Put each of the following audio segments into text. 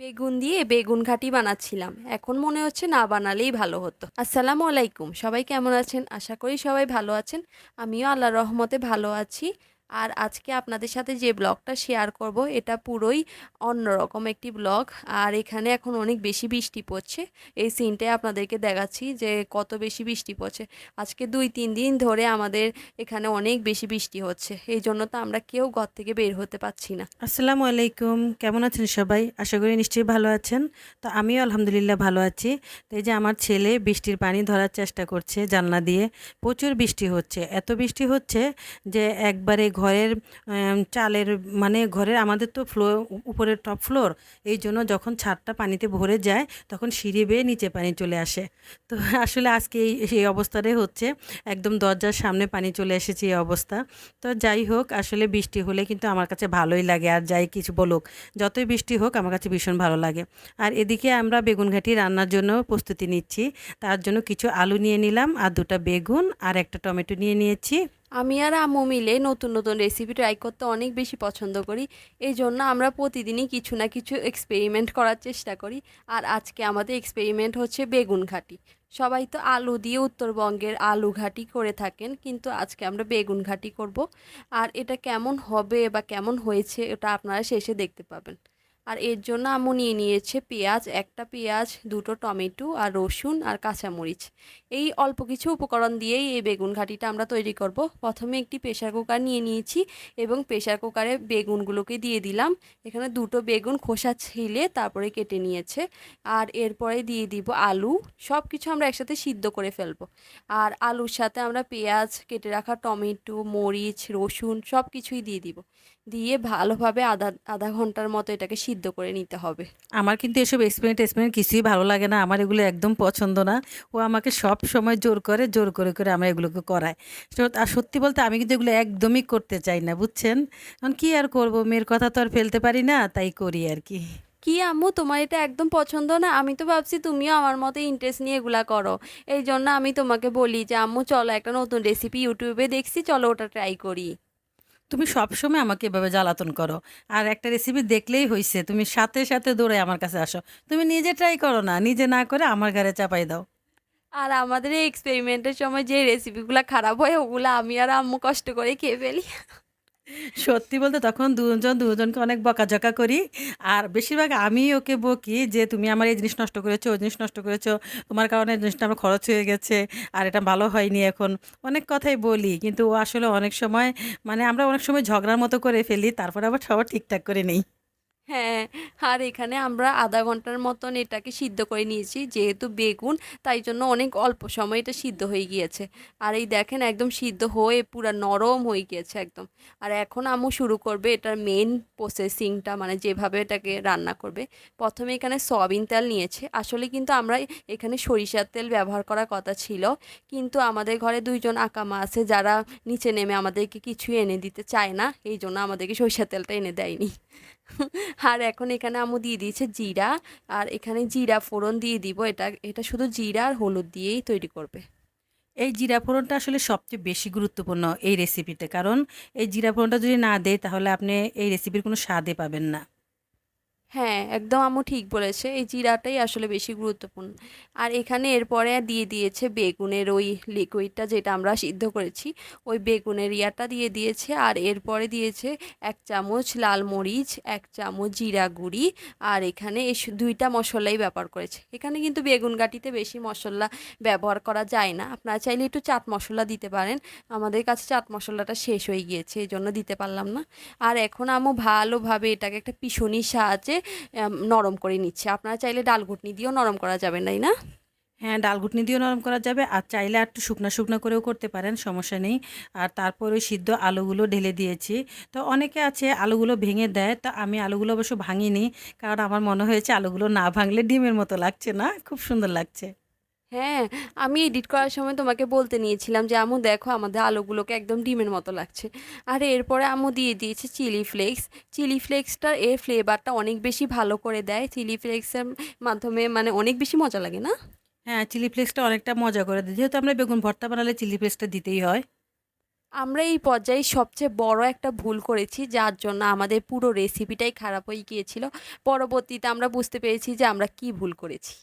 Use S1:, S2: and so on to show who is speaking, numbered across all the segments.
S1: বেগুন দিয়ে বেগুন ঘাটি বানাচ্ছিলাম। এখন মনে হচ্ছে না বানালেই ভালো হতো। আসসালামু আলাইকুম, সবাই কেমন আছেন? আশা করি সবাই ভালো আছেন। আমিও আল্লাহ রহমতে ভালো আছি। আর আজকে আপনাদের সাথে যে ব্লগটা শেয়ার করব, এটা পুরোই অন্যরকম একটি ব্লগ। আর এখানে এখন অনেক বেশি বৃষ্টি পড়ছে। এই সিনটাই আপনাদেরকে দেখাচ্ছি যে কত বেশি বৃষ্টি পড়ছে। আজকে দুই, তিন দিন ধরে আমাদের এখানে অনেক বেশি বৃষ্টি হচ্ছে। এই জন্য তো আমরা কেউ ঘর থেকে বের হতে পারছি না।
S2: আসসালামু আলাইকুম। কেমন আছেন সবাই? আশা করি নিশ্চয়ই ভালো আছেন। তো আমিও আলহামদুলিল্লাহ ভালো আছি। তো এই যে আমার ছেলে বৃষ্টির পানি ধরার চেষ্টা করছে জানলা দিয়ে। প্রচুর বৃষ্টি হচ্ছে। এত বৃষ্টি হচ্ছে যে একবারে ঘরের চালের মানে ঘরের আমাদের তো ফ্লোর উপরের টপ ফ্লোর এই জন্য যখন ছাদটা পানিতে ভরে যায়, তখন সিঁড়ি বেয়ে নিচে পানি চলে আসে। তো আসলে আজকে এই এই অবস্থাটাই হচ্ছে, একদম দরজার সামনে পানি চলে এসেছে এই অবস্থা। তো যাই হোক, আসলে বৃষ্টি হলে কিন্তু আমার কাছে ভালোই লাগে, আর যাই কিছু বলুক, যতই বৃষ্টি হোক আমার কাছে ভীষণ ভালো লাগে। আর এদিকে আমরা বেগুন ঘাটি রান্নার জন্য প্রস্তুতি নিচ্ছি, তার জন্য কিছু আলু নিয়ে নিলাম, আর দুটো বেগুন, আর একটা টমেটো নিয়ে নিয়েছি।
S1: আমি আর আম্মু মিলে নতুন নতুন রেসিপি ট্রাই করতে অনেক বেশি পছন্দ করি। এই জন্য আমরা প্রতিদিনই কিছু না কিছু এক্সপেরিমেন্ট করার চেষ্টা করি। আর আজকে আমাদের এক্সপেরিমেন্ট হচ্ছে বেগুন ঘাটি। সবাই তো আলু দিয়ে উত্তরবঙ্গের আলু ঘাটি করে থাকেন, কিন্তু আজকে আমরা বেগুন ঘাটি করব। আর এটা কেমন হবে বা কেমন হয়েছে এটা আপনারা শেষে দেখতে পাবেন। আর এর জন্য আম্মু নিয়ে নিয়েছে পেঁয়াজ, একটা পেঁয়াজ, দুটো টমেটো আর রসুন আর কাঁচামরিচ। এই অল্প কিছু উপকরণ দিয়েই এই বেগুন ঘাটিটা আমরা তৈরি করব। প্রথমে একটি প্রেশার কুকার নিয়ে নিয়েছি এবং প্রেশার কুকারে বেগুনগুলোকে দিয়ে দিলাম। এখানে দুটো বেগুন খোসা ছিলে তারপরে কেটে নিয়েছে। আর এরপরে দিয়ে দিব আলু। সব কিছু আমরা একসাথে সিদ্ধ করে ফেলব। আর আলুর সাথে আমরা পেঁয়াজ, কেটে রাখা টমেটো, মরিচ, রসুন সব কিছুই দিয়ে দিব। দিয়ে ভালোভাবে আধা আধা ঘণ্টার মতো এটাকে সিদ্ধ করে নিতে হবে।
S2: আমার কিন্তু এসব এক্সপেরিমেন্ট এক্সপেরিমেন্ট কিছুই ভালো লাগে না। আমার এগুলো একদম পছন্দ না। ও আমাকে সব সময় জোর করে জোর করে করে আমার এগুলোকে করায়। আর সত্যি বলতে আমি কিন্তু এগুলো একদমই করতে চাই না বুঝছেন? কারণ কী আর করব? মেয়ের কথা তো আর ফেলতে পারি না তাই করি আর কি।
S1: কি আম্মু তোমার এটা একদম পছন্দ না? আমি তো ভাবছি তুমিও আমার মতো ইন্টারেস্ট নিয়ে এগুলা করো। এই জন্য আমি তোমাকে বলি যে আম্মু চলো একটা নতুন রেসিপি ইউটিউবে দেখছি চলো ওটা ট্রাই করি।
S2: তুমি সবসময় আমাকে এভাবে জ্বালাতন করো। আর একটা রেসিপি দেখলেই হয়েছে তুমি সাথে সাথে দৌড়ে আমার কাছে আসো। তুমি নিজে ট্রাই করো না, নিজে না করে আমার ঘরে চাপাই দাও।
S1: আর আমাদের এই এক্সপেরিমেন্টের সময় যে রেসিপিগুলো খারাপ হয়, ওগুলো আমি আর আম্মু কষ্ট করে খেয়ে ফেলি।
S2: সত্যি বলতে তখন দুজন, দুজনকে অনেক বকাঝকা করি। আর বেশিরভাগ আমি ওকে বকি যে, তুমি আমার এই জিনিস নষ্ট করেছ, ওই জিনিস নষ্ট করেছ, তোমার কারণে জিনিসটা আমার খরচ হয়ে গেছে, আর এটা ভালো হয়নি এখন। অনেক কথাই বলি, কিন্তু ও আসলে অনেক সময় মানে আমরা অনেক সময় ঝগড়ার মতো করে ফেলি, তারপরে আবার সবার ঠিকঠাক করে নেই।
S1: হ্যাঁ আর এখানে আমরা আধা ঘণ্টার মতন এটাকে সিদ্ধ করে নিয়েছি, যেহেতু বেগুন, তাই জন্য অনেক অল্প সময় এটা সিদ্ধ হয়ে গিয়েছে। আর এই দেখেন একদম সিদ্ধ হয়ে পুরো নরম হয়ে গিয়েছে একদম। আর এখন আম্মু শুরু করবে এটার মেন প্রসেসিংটা মানে যেভাবে এটাকে রান্না করবে। প্রথমে এখানে সয়াবিন তেল নিয়েছে। আসলে কিন্তু আমরা এখানে সরিষার তেল ব্যবহার করার কথা ছিল, কিন্তু আমাদের ঘরে দুইজন আকামা আছে, যারা নিচে নেমে আমাদেরকে কিছুই এনে দিতে চায় না, এই জন্য আমাদেরকে সরিষার তেলটা এনে দেয়নি। আর এখন এখানে আমু দিয়ে দিয়েছে জিরা, আর এখানে জিরা ফোড়ন দিয়ে দিব। এটা এটা শুধু জিরা আর হলুদ দিয়েই তৈরি করবে।
S2: এই জিরা ফোড়নটা আসলে সবচেয়ে বেশি গুরুত্বপূর্ণ এই রেসিপিতে কারণ এই জিরা ফোড়নটা যদি না দেয়, তাহলে আপনি এই রেসিপির কোনো স্বাদে পাবেন না।
S1: হ্যাঁ একদম আম্মু ঠিক বলেছে। এই জিরাটাই আসলে বেশি গুরুত্বপূর্ণ। আর এখানে এরপরে দিয়ে দিয়েছে বেগুনের ওই লিকুইডটা যেটা আমরা সিদ্ধ করেছি ওই বেগুনের ইয়াটা দিয়ে দিয়েছে। আর এরপরে দিয়েছে এক চামচ লাল মরিচ এক চামচ জিরা গুঁড়ি। আর এখানে এই দুইটা মশলাই ব্যবহার করেছে। এখানে কিন্তু বেগুন গাটিতে বেশি মশলা ব্যবহার করা যায় না। আপনারা চাইলে একটু চাট মশলা দিতে পারেন। আমাদের কাছে চাট মশলাটা শেষ হয়ে গিয়েছে এই জন্য দিতে পারলাম না। আর এখন আম্মু ভালোভাবে এটাকে একটা পিছনির সাহায্যে আম, নরম করে নিচ্ছে। আপনারা চাইলে ডাল ঘুটনি দিয়েও নরম করা যাবে, তাই না?
S2: হ্যাঁ ডাল ঘুটনি দিয়েও নরম করা যাবে, আর চাইলে আর একটু শুকনা শুকনা করেও করতে পারেন, সমস্যা নেই। আর তারপর ওই সিদ্ধ আলুগুলো ঢেলে দিয়েছি। তো অনেকে আছে আলুগুলো ভেঙে দেয়, তো আমি আলুগুলো অবশ্য ভাঙিনি, কারণ আমার মনে হয়েছে আলুগুলো না ভাঙলে ডিমের মতো লাগছে না, খুব সুন্দর লাগছে।
S1: হ্যাঁ আমি এডিট করার সময় তোমাকে বলতে নিয়েছিলাম যে আমু দেখো আমাদের আলুগুলোকে একদম ডিমের মতো লাগছে। আর এরপরে আমু দিয়ে দিয়েছে চিলি ফ্লেক্স। চিলি ফ্লেক্সটার এর ফ্লেভারটা অনেক বেশি ভালো করে দেয়। চিলি ফ্লেক্সের মাধ্যমে মানে অনেক বেশি মজা লাগে না?
S2: হ্যাঁ চিলি ফ্লেক্সটা অনেকটা মজা করে দেয়। যেহেতু আমরা বেগুন ভর্তা বানালে চিলি ফ্লেক্সটা দিতেই হয়।
S1: আমরা এই পর্যায়ে সবচেয়ে বড় একটা ভুল করেছি যার জন্য আমাদের পুরো রেসিপিটাই খারাপ হয়ে গিয়েছিল। পরবর্তীতে আমরা বুঝতে পেরেছি যে আমরা কি ভুল করেছি।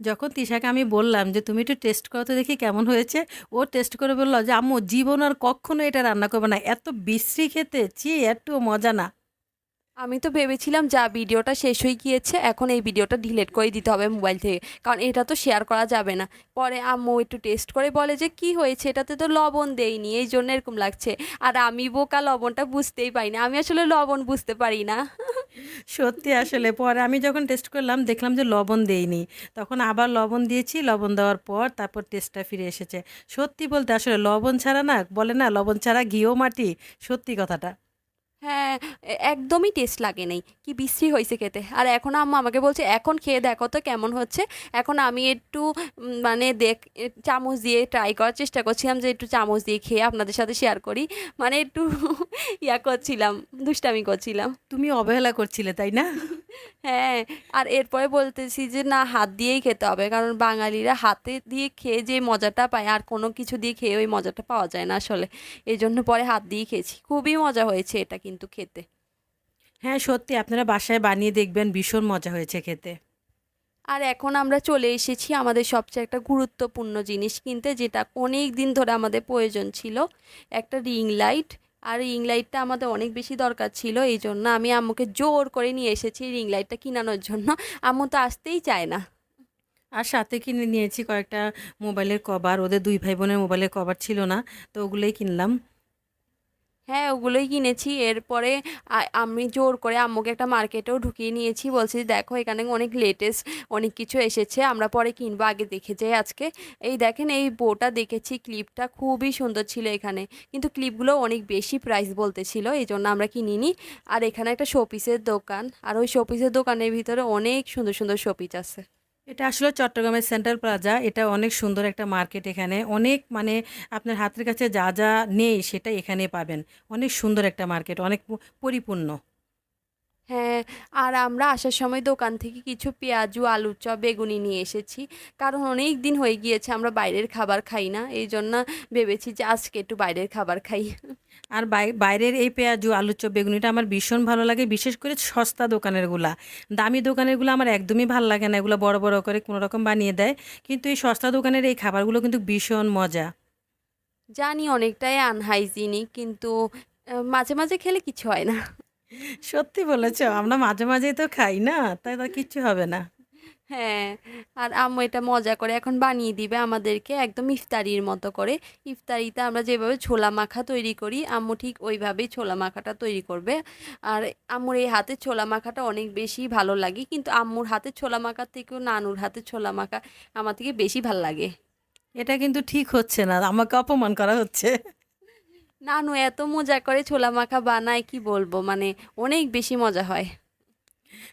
S2: যখন তিশাকে আমি বললাম যে, তুমি একটু টেস্ট করো তো দেখি কেমন হয়েছে। ও টেস্ট করে বলল যে, আম্মু, জীবন আর কখনো এটা রান্না করবে না। এত বিশ্রী খেতে চি এত মজা না।
S1: আমি তো ভেবেছিলাম যা ভিডিওটা শেষ হয়ে গিয়েছে এখন এই ভিডিওটা ডিলিট করে দিতে হবে মোবাইল থেকে। কারণ এটা তো শেয়ার করা যাবে না। পরে আম্মু একটু টেস্ট করে বলে যে কি হয়েছে? এটাতে তো লবণ দেইনি এই জন্য এরকম লাগছে। আর আমি বোকা লবণটা বুঝতেই পারি না আমি আসলে লবণ বুঝতে পারি না।
S2: সত্যি আসলে পরে আমি যখন টেস্ট করলাম দেখলাম যে লবণ দেইনি। তখন আবার লবণ দিয়েছি লবণ দেওয়ার পর তারপর টেস্টটা ফিরে এসেছে। সত্যি বলতে আসলে লবণ ছাড়া না বলে না লবণ ছাড়া ঘিও মাটি সত্যি কথাটা।
S1: হ্যাঁ একদমই টেস্ট লাগে নাই। কি বিশ্রী হয়েছে খেতে। আর এখন আম্মা আমাকে বলছে এখন খেয়ে দেখো তো কেমন হচ্ছে। এখন আমি একটু মানে দেখ চামচ দিয়ে ট্রাই করার চেষ্টা করছিলাম যে একটু চামচ দিয়ে খেয়ে আপনাদের সাথে শেয়ার করি। মানে একটু ইয়া করছিলাম দুষ্টামি করছিলাম।
S2: তুমি অবহেলা করছিলে তাই না?
S1: হ্যাঁ আর এরপরে বলতেছি যে না হাত দিয়েই খেতে হবে। কারণ বাঙালিরা হাতে দিয়ে খেয়ে যে মজাটা পায় আর কোনো কিছু দিয়ে খেয়ে ওই মজাটা পাওয়া যায় না আসলে। এই জন্য পরে হাত দিয়েই খেয়েছি। খুবই মজা হয়েছে এটা কিন্তু খেতে।
S2: হ্যাঁ সত্যি আপনারা বাসায় বানিয়ে দেখবেন ভীষণ মজা হয়েছে খেতে।
S1: আর এখন আমরা চলে এসেছি আমাদের সবচেয়ে একটা গুরুত্বপূর্ণ জিনিস কিনতে যেটা অনেক দিন ধরে আমাদের প্রয়োজন ছিল একটা রিং লাইট। আর রিং লাইটটা আমাদের অনেক বেশি দরকার ছিল এই জন্য আমি আম্মুকে জোর করে নিয়ে এসেছি রিং লাইটটা কিনানোর জন্য। আম্মু তো আসতেই চায় না।
S2: আর সাথে কিনে নিয়েছি কয়েকটা মোবাইলের কভার ওদের দুই ভাই বোনের মোবাইলের কভার ছিল না তো ওগুলোই কিনলাম।
S1: হ্যাঁ ওগুলোই কিনেছি। এরপরে আমি জোর করে আম্মুকে একটা মার্কেটেও ঢুকিয়ে নিয়েছি। বলছি, দেখো, এখানে অনেক লেটেস্ট অনেক কিছু এসেছে। আমরা পরে কিনবো, আগে দেখে যাই আজকে। এই দেখেন, এই বউটা দেখেছি, ক্লিপটা খুবই সুন্দর ছিল এখানে। কিন্তু ক্লিপগুলো অনেক বেশি প্রাইস বলতেছিল, এই জন্য আমরা কিনিনি। আর এখানে একটা শোপিসের দোকান। আর ওই শোপিসের দোকানের ভিতরে অনেক সুন্দর সুন্দর শোপিস আছে।
S2: এটা আসলে চট্টগ্রামের সেন্ট্রাল প্লাজা। এটা অনেক সুন্দর একটা মার্কেট এখানে। অনেক মানে আপনার হাতের কাছে যা যা নেই সেটা এখানে পাবেন। অনেক সুন্দর একটা মার্কেট, অনেক পরিপূর্ণ।
S1: হ্যাঁ আর আমরা আসার সময় দোকান থেকে কিছু পেঁয়াজু আলুর চপ বেগুনি নিয়ে এসেছি। কারণ অনেক দিন হয়ে গিয়েছে আমরা বাইরের খাবার খাই না। এই জন্য ভেবেছি যে আজকে একটু বাইরের খাবার খাই।
S2: আর বাই- বাইরের এই পেঁয়াজু আলুর চপ বেগুনিটা আমার ভীষণ ভালো লাগে বিশেষ করে সস্তা দোকানেরগুলা। দামি দোকানেরগুলো আমার একদমই ভালো লাগে না এগুলো বড় বড় করে কোনো রকম বানিয়ে দেয়। কিন্তু এই সস্তা দোকানের এই খাবারগুলো কিন্তু ভীষণ মজা।
S1: জানি অনেকটাই আনহাইজিনিক কিন্তু মাঝে মাঝে খেলে কিছু হয় না।
S2: সত্যি বলেছ আমরা মাঝে মাঝেই তো খাই না তাই তার কিচ্ছু হবে না।
S1: হ্যাঁ আর আম্মু এটা মজা করে এখন বানিয়ে দিবে আমাদেরকে একদম ইফতারির মতো করে। ইফতারিতে আমরা যেভাবে ছোলা মাখা তৈরি করি আম্মু ঠিক ওইভাবেই ছোলা মাখাটা তৈরি করবে। আর আম্মুর এই হাতে ছোলা মাখাটা অনেক বেশি ভালো লাগে কিন্তু আম্মুর হাতে ছোলা মাখার থেকেও নানুর হাতে ছোলা মাখা আমার থেকে বেশি ভালো লাগে।
S2: এটা কিন্তু ঠিক হচ্ছে না আমাকে অপমান করা হচ্ছে।
S1: নানু এত মজা করে ছোলা মাখা বানায় কি বলব? মানে অনেক বেশি মজা হয়।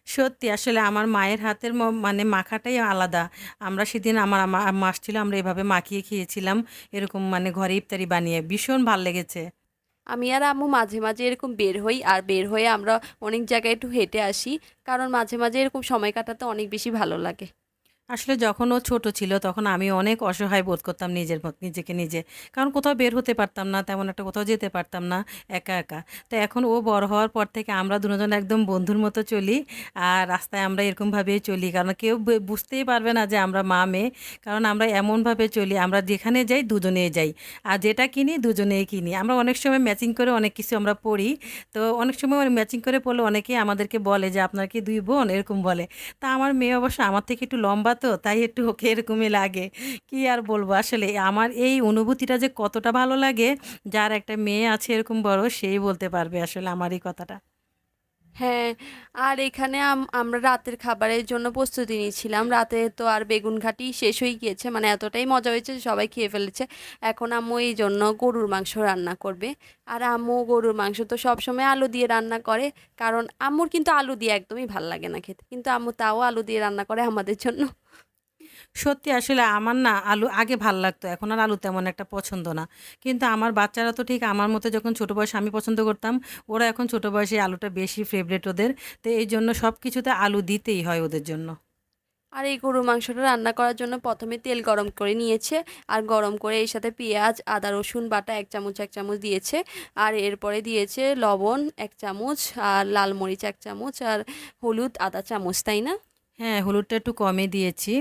S2: সত্যি আসলে আমার মায়ের হাতের মানে মাখাটাই আলাদা। আমরা সেদিন আমার আমা- আম্মা আসছিল আমরা এভাবে মাখিয়ে খেয়েছিলাম। এরকম মানে ঘরে ইফতারি বানিয়ে। ভীষণ ভালো লেগেছে।
S1: আমি আর আম্মু মাঝে মাঝে এরকম বের হই আর বের হয়ে আমরা অনেক জায়গায় একটু হেঁটে আসি। কারণ মাঝে মাঝে এরকম সময় কাটাতে অনেক বেশি ভালো লাগে।
S2: আসলে যখন ও ছোট ছিল তখন আমি অনেক অসহায় বোধ করতাম নিজের নিজেকে নিজে। কারণ কোথাও বের হতে পারতাম না, তেমন একটা কোথাও যেতে পারতাম না, একা একা। তো এখন ও বড় হওয়ার পর থেকে আমরা দুজন একদম বন্ধুর মতো চলি আর রাস্তায় আমরা এরকমভাবেই চলি। কারণ কেউ বুঝতেই পারবে না যে আমরা মা, মেয়ে। কারণ আমরা এমনভাবে চলি, আমরা যেখানে যাই দুজনেই যাই। আর যেটা কিনি দুজনেই কিনি। আমরা অনেক সময় ম্যাচিং করে অনেক কিছু আমরা পড়ি। তো অনেক সময় ম্যাচিং করে পড়লে অনেকেই আমাদেরকে বলে যে, আপনার কি দুই বোন? এরকম বলে। তা আমার মেয়ে অবশ্য আমার থেকে একটু লম্বা তো? তাই একটু ওকে এরকমই লাগে। কি আর বলব? আসলে আমার এই অনুভূতিটা যে কতটা ভালো লাগে, যার একটা মেয়ে আছে এরকম বড়, সেই বলতে পারবে আসলে আমার এই কথাটা।
S1: হ্যাঁ আর এখানে আম- আমরা রাতের খাবারের জন্য প্রস্তুতি নিয়েছিলাম রাতে তো আর বেগুন ঘাটি শেষ হয়ে গিয়েছে মানে এতটাই মজা হয়েছে সবাই খেয়ে ফেলেছে। এখন আম্মু এই জন্য গরুর মাংস রান্না করবে। আর আম্মু গরুর মাংস তো সবসময় আলু দিয়ে রান্না করে, কারণ আম্মুর কিন্তু আলু দিয়ে একদমই ভালো লাগে না খেতে। কিন্তু আম্মু তাও আলু দিয়ে রান্না করে আমাদের জন্য।
S2: সত্যি আসলে আমার না আলু আগে ভালো লাগতো এখন আর আলু তেমন একটা পছন্দ না। কিন্তু আমার বাচ্চারা তো ঠিক আমার মতো যখন ছোটো বয়সে আমি পছন্দ করতাম ওরা এখন ছোটো বয়সে আলুটা বেশি ফেভারেট ওদের। তো এই জন্য সব কিছুতে আলু দিতেই হয় ওদের জন্য।
S1: আর এই গরুর মাংসটা রান্না করার জন্য প্রথমে তেল গরম করে নিয়েছে আর গরম করে এর সাথে পেঁয়াজ আদা রসুন বাটা এক চামচ এক চামচ দিয়েছে। আর এরপরে দিয়েছে লবণ এক চামচ আর লাল মরিচ এক চামচ আর হলুদ আদা চামচ তাই না?
S2: হ্যাঁ হলুদটা একটু কমে দিয়েছি।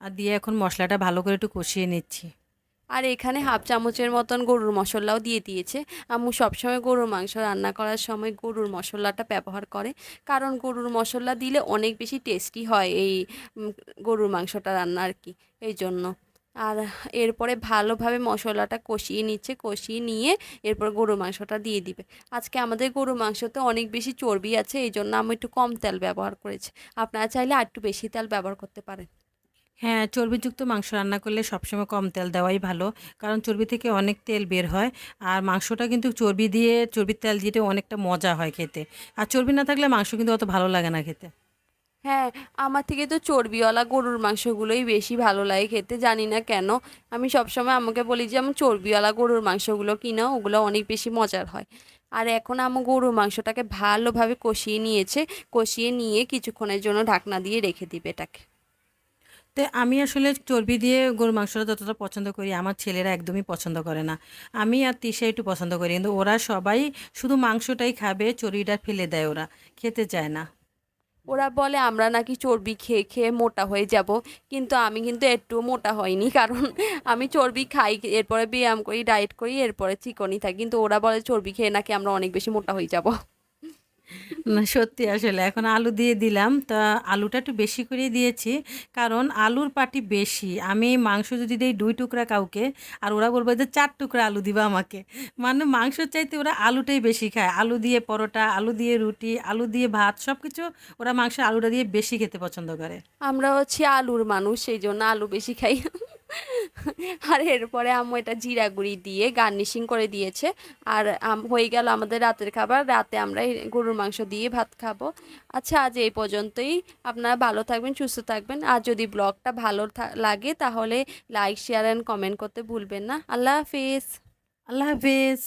S2: আর দিয়ে এখন মশলাটা ভালো করে একটু কষিয়ে নিচ্ছি।
S1: আর এখানে হাফ চামচের মতন গরুর মশলাও দিয়ে দিয়েছে। আম্মু সবসময় গরুর মাংস রান্না করার সময় গরুর মশলাটা ব্যবহার করে। কারণ গরুর মশলা দিলে অনেক বেশি টেস্টি হয় এই গরুর মাংসটা রান্না আর কি, এই জন্য। আর এরপরে ভালোভাবে মশলাটা কষিয়ে নিচ্ছে, কষিয়ে নিয়ে এরপর গরুর মাংসটা দিয়ে দিবে। আজকে আমাদের গরুর মাংসতে অনেক বেশি চর্বি আছে, এই জন্য আমি একটু কম তেল ব্যবহার করেছি। আপনারা চাইলে আর একটু বেশি তেল ব্যবহার করতে পারেন।
S2: হ্যাঁ চর্বিযুক্ত মাংস রান্না করলে সবসময় কম তেল দেওয়াই ভালো। কারণ চর্বি থেকে অনেক তেল বের হয়। আর মাংসটা কিন্তু চর্বি দিয়ে, চর্বির তেল দিয়ে অনেকটা মজা হয় খেতে। আর চর্বি না থাকলে মাংস কিন্তু অত ভালো লাগে না খেতে।
S1: হ্যাঁ আমার থেকে তো চর্বিওয়ালা গরুর মাংসগুলোই বেশি ভালো লাগে খেতে, জানি না কেন। আমি সবসময় আমাকে বলি যে আমি চর্বিওয়ালা গরুর মাংসগুলো কিনা, ওগুলো অনেক বেশি মজার হয়। আর এখন আমার গরুর মাংসটাকে ভালোভাবে কষিয়ে নিয়েছে। কষিয়ে নিয়ে কিছুক্ষণের জন্য ঢাকনা দিয়ে রেখে দিবে এটাকে।
S2: তো আমি আসলে চর্বি দিয়ে গরুর মাংসটা যতটা পছন্দ করি, আমার ছেলেরা একদমই পছন্দ করে না। আমি আর তিশা একটু পছন্দ করি, কিন্তু ওরা সবাই শুধু মাংসটাই খাবে, চর্বিটা ফেলে দেয় ওরা, খেতে চায় না।
S1: ওরা বলে, আমরা নাকি চর্বি খেয়ে খেয়ে মোটা হয়ে যাব। কিন্তু আমি কিন্তু একটু মোটা হইনি, কারণ আমি চর্বি খাই, এরপরে ব্যায়াম করি, ডায়েট করি, এরপরে চিকনই থাকি। কিন্তু ওরা বলে, চর্বি খেয়ে নাকি আমরা অনেক বেশি মোটা হয়ে যাব।
S2: না, সত্যি আসলে। এখন আলু দিয়ে দিলাম। তা আলুটা একটু বেশি করে দিয়েছি। কারণ আলুর পাটি বেশি। আমি মাংস যদি দিই দুই টুকরা কাউকে, আর ওরা বলবে যে চার টুকরা আলু দিবা আমাকে। মানে মাংস চাইতে ওরা আলুটাই বেশি খায়। আলু দিয়ে পরোটা, আলু দিয়ে রুটি, আলু দিয়ে ভাত সব কিছু ওরা মাংস আলুটা দিয়ে বেশি খেতে পছন্দ করে।
S1: আমরা হচ্ছে আলুর মানুষ, সেই জন্য আলু বেশি খাই। আর এরপরে আম্মু এটা জিরা গুঁড়ি দিয়ে গার্নিশিং করে দিয়েছে। আর হয়ে গেল আমাদের রাতের খাবার। রাতে আমরা গরুর মাংস দিয়ে ভাত খাব। আচ্ছা আজ এই পর্যন্তই। আপনারা ভালো থাকবেন, সুস্থ থাকবেন। আর যদি ব্লগটা ভালো লাগে তাহলে লাইক, শেয়ার অ্যান্ড কমেন্ট করতে ভুলবেন না। আল্লাহ হাফিজ।
S2: আল্লাহ হাফিজ।